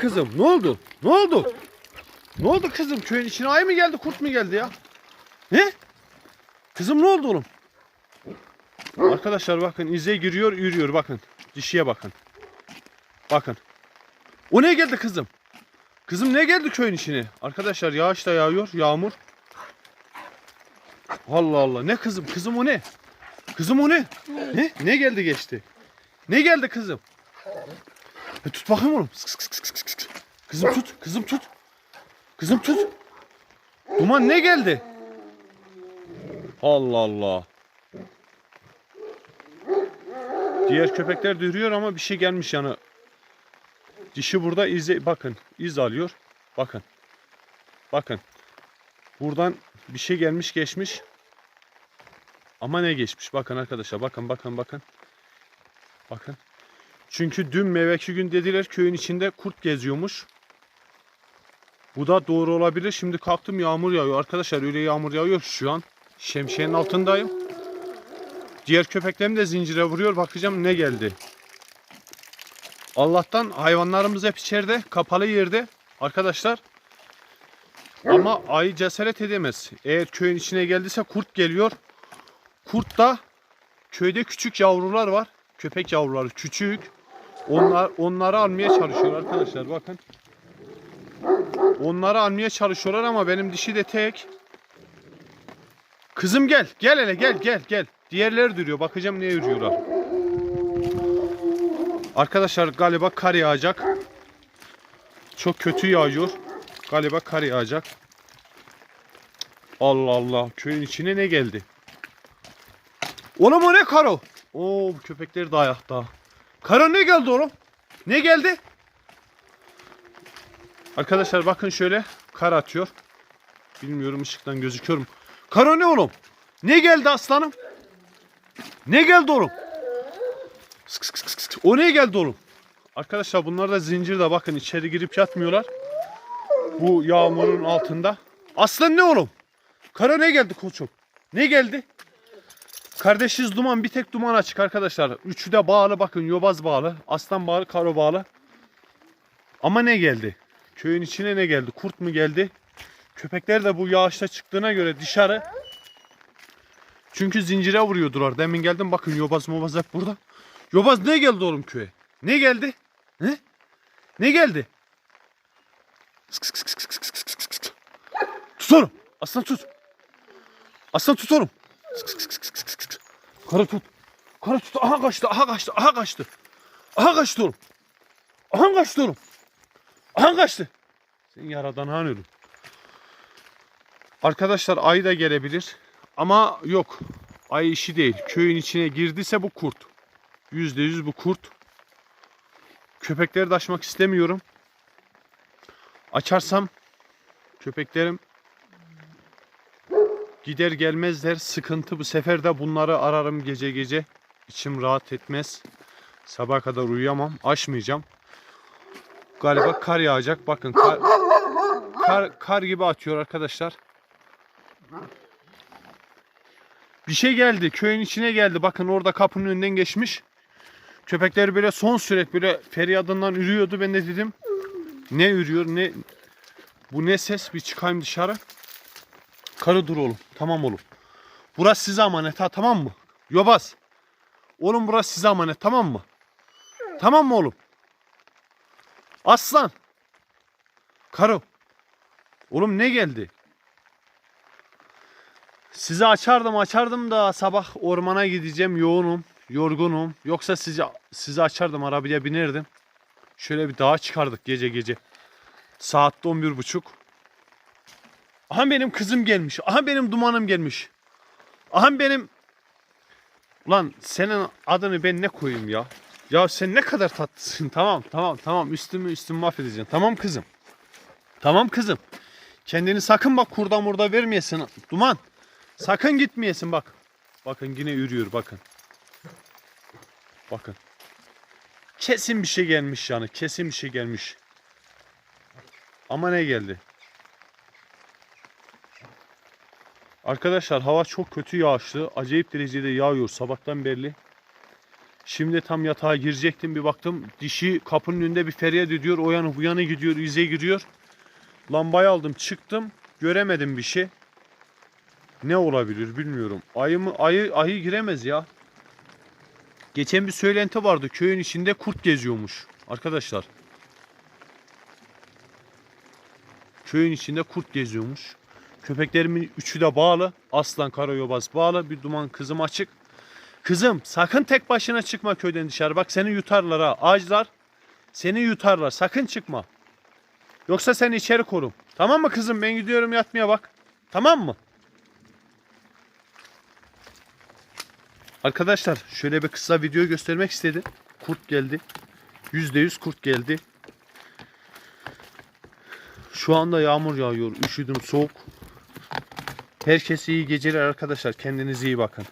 kızım? Ne oldu? Ne oldu? Ne oldu kızım? Köyün içine ay mı geldi, kurt mu geldi ya? Ne? Kızım ne oldu oğlum? Arkadaşlar bakın ize giriyor, yürüyor bakın. Dişiye bakın. Bakın. O ne geldi kızım? Kızım ne geldi köyün içine? Arkadaşlar yağış da yağıyor, yağmur. Allah Allah. Ne kızım? Kızım o ne? Kızım o ne? Ne? Ne geldi geçti? Ne geldi kızım? E, tut bakayım oğlum. Sık sık sık sık sık. Kızım tut. Kızım tut. Kızım tut. Duman ne geldi? Allah Allah. Diğer köpekler de yürüyor ama bir şey gelmiş yani. Dişi burada izi bakın iz alıyor. Bakın. Bakın. Buradan bir şey gelmiş geçmiş. Ama ne geçmiş? Bakın arkadaşlar bakın bakın bakın. Bakın. Çünkü dün meveki gün dediler köyün içinde kurt geziyormuş. Bu da doğru olabilir. Şimdi kalktım yağmur yağıyor. Arkadaşlar öyle yağmur yağıyor şu an. Şemsiyenin altındayım. Diğer köpeklerim de zincire vuruyor. Bakacağım ne geldi. Allah'tan hayvanlarımız hep içeride. Kapalı yerde. Arkadaşlar. Ama ayı cesaret edemez. Eğer köyün içine geldiyse kurt geliyor. Kurt da köyde küçük yavrular var. Köpek yavruları küçük. Onlar onları almaya çalışıyor arkadaşlar bakın. Onları almaya çalışıyorlar ama benim dişi de tek. Kızım gel. Gel hele gel gel gel. Diğerleri duruyor. Bakacağım ne yürüyorlar. Arkadaşlar galiba kar yağacak. Çok kötü yağıyor. Galiba kar yağacak. Allah Allah. Köyün içine ne geldi? Oğlum o ne karo? Oo bu köpekler de ayakta. Karo ne geldi oğlum? Ne geldi? Arkadaşlar bakın şöyle kar atıyor. Bilmiyorum ışıktan gözüküyor mu? Karo ne oğlum? Ne geldi aslanım? Ne geldi oğlum? Sık sık sık sık. O ne geldi oğlum? Arkadaşlar bunlar da zincirde bakın içeri girip yatmıyorlar. Bu yağmurun altında. Aslan ne oğlum? Kara ne geldi koçum? Ne geldi? Kardeşiz duman bir tek duman açık arkadaşlar. Üçü de bağlı bakın yobaz bağlı, aslan bağlı, karo bağlı. Ama ne geldi? Köyün içine ne geldi? Kurt mu geldi? Köpekler de bu yağışta çıktığına göre dışarı. Çünkü zincire vuruyordular. Demin geldim bakın yobaz mobaz hep burada. Yobaz ne geldi oğlum köye? Ne geldi? Ne? Ne geldi? Tut oğlum. Aslan tut. Aslan tut oğlum. Sık sık sık sık. Karı tut. Karı tut. Aha kaçtı. Aha kaçtı. Aha kaçtı. Aha kaçtı oğlum. Aha kaçtı oğlum. Aha kaçtı. Sen yaradan hanıyorum. Arkadaşlar ayı da gelebilir. Ama yok. Ay işi değil. Köyün içine girdiyse bu kurt. Yüzde yüz bu kurt. Köpekleri de açmak istemiyorum. Açarsam köpeklerim gider gelmezler. Sıkıntı bu sefer de bunları ararım gece gece. İçim rahat etmez. Sabah kadar uyuyamam. Açmayacağım. Galiba kar yağacak. Bakın kar, kar, kar gibi atıyor arkadaşlar. Bir şey geldi. Köyün içine geldi. Bakın orada kapının önünden geçmiş. Köpekler böyle son süret böyle feryadından ürüyordu. Ben de dedim ne ürüyor ne bu ne ses bir çıkayım dışarı. Karı dur oğlum. Tamam oğlum. Burası size emanet ha tamam mı? Yobaz. Oğlum burası size emanet tamam mı? Tamam mı oğlum? Aslan. Karı. Oğlum ne geldi? Sizi açardım açardım da sabah ormana gideceğim yoğunum, yorgunum. Yoksa sizi sizi açardım arabaya binerdim. Şöyle bir dağa çıkardık gece gece. Saatte 11 buçuk. Aha benim kızım gelmiş. Aha benim dumanım gelmiş. Aha benim... Ulan senin adını ben ne koyayım ya? Ya sen ne kadar tatlısın. tamam tamam tamam üstümü üstümü mahvedeceksin. Tamam kızım. Tamam kızım. Kendini sakın bak kurda murda vermeyesin. Duman. Sakın gitmeyesin bak. Bakın yine yürüyor bakın. Bakın. Kesin bir şey gelmiş yani. Kesin bir şey gelmiş. Ama ne geldi? Arkadaşlar hava çok kötü yağışlı. Acayip derecede yağıyor sabahtan beri. Şimdi tam yatağa girecektim bir baktım dişi kapının önünde bir feryat ediyor. O yana bu yana gidiyor ize giriyor. Lambayı aldım çıktım göremedim bir şey. Ne olabilir bilmiyorum. Ayı mı? Ayı, ayı giremez ya. Geçen bir söylenti vardı köyün içinde kurt geziyormuş arkadaşlar. Köyün içinde kurt geziyormuş. Köpeklerimin üçü de bağlı. Aslan karayobaz bağlı. Bir duman kızım açık. Kızım sakın tek başına çıkma köyden dışarı. Bak seni yutarlar ha. Ağaçlar seni yutarlar. Sakın çıkma. Yoksa seni içeri korum. Tamam mı kızım? Ben gidiyorum yatmaya bak. Tamam mı? Arkadaşlar şöyle bir kısa video göstermek istedim. Kurt geldi. %100 kurt geldi. Şu anda yağmur yağıyor. Üşüdüm soğuk. Herkese iyi geceler arkadaşlar. Kendinize iyi bakın.